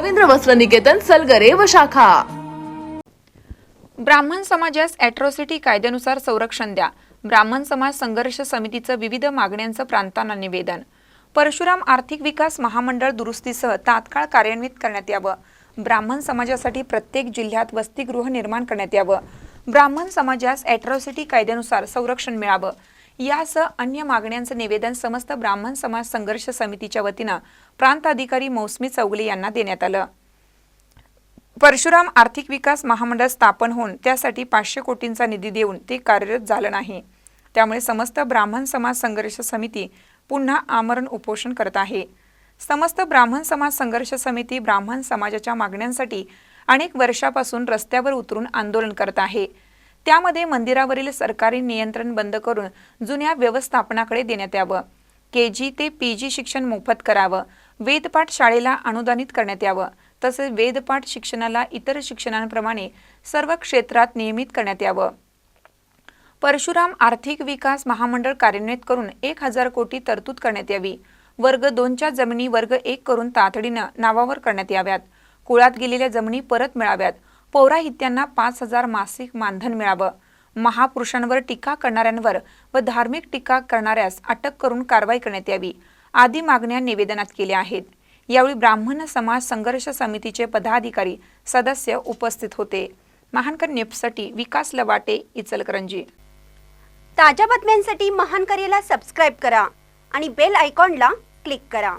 रवींद्र वस्त्र निकेतन सलगरे व शाखा. ब्राह्मण समाजास अॅट्रॉसिटी कायद्यानुसार संरक्षण द्या. ब्राह्मण समाज संघर्ष समितीचं विविध मागण्यांचं प्रांतांना निवेदन. परशुराम आर्थिक विकास महामंडळ दुरुस्तीसह तात्काळ कार्यान्वित करण्यात यावं. ब्राह्मण समाजासाठी प्रत्येक जिल्ह्यात वसतिगृह निर्माण करण्यात यावं. ब्राह्मण समाजास अॅट्रॉसिटी कायद्यानुसार संरक्षण मिळावं. यासह अन्य मागण्यांचं निवेदन समस्त ब्राह्मण समाज संघर्ष समितीच्या वतीनं प्रांत अधिकारी मौसमी चौगले यांना देण्यात आलं. परशुराम आर्थिक विकास महामंडळ स्थापन होऊन त्यासाठी पाचशे कोटींचा निधी देऊन ते कार्यरत झालं नाही. त्यामुळे समस्त ब्राह्मण समाज संघर्ष समिती पुन्हा आमरण उपोषण करत आहे. समस्त ब्राह्मण समाज संघर्ष समिती ब्राह्मण समाजाच्या मागण्यांसाठी अनेक वर्षापासून रस्त्यावर उतरून आंदोलन करत आहे. त्यामध्ये मंदिरावरील सरकारी नियंत्रण बंद करून जुन्या व्यवस्थापनाकडे देण्यात यावं. के जी ते पी जी शिक्षण मोफत करावं. वेदपाठ शाळेला अनुदानित करण्यात यावं. तसेच वेदपाठ शिक्षणाला इतर शिक्षणांप्रमाणे सर्व क्षेत्रात नियमित करण्यात यावं. परशुराम आर्थिक विकास महामंडळ कार्यान्वित करून एक हजार कोटी तरतूद करण्यात यावी. वर्ग दोनच्या जमिनी वर्ग एक करून तातडीनं नावावर करण्यात याव्यात. कुळात गेलेल्या जमिनी परत मिळाव्यात. पौराहित्यांना पाच हजार मासिक मानधन मिळावं. महापुरुषांवर टीका करणाऱ्यांवर व धार्मिक टीका करणाऱ्यास अटक करून कारवाई करण्यात यावी आदी मागण्या निवेदनात केल्या आहेत. यावेळी ब्राह्मण समाज संघर्ष समितीचे पदाधिकारी सदस्य उपस्थित होते. महानकर नेपसाठी विकास लवाटे इचलकरंजी. ताज्या बातम्यांसाठी महानकरेला सबस्क्राईब करा आणि बेल आयकॉनला क्लिक करा.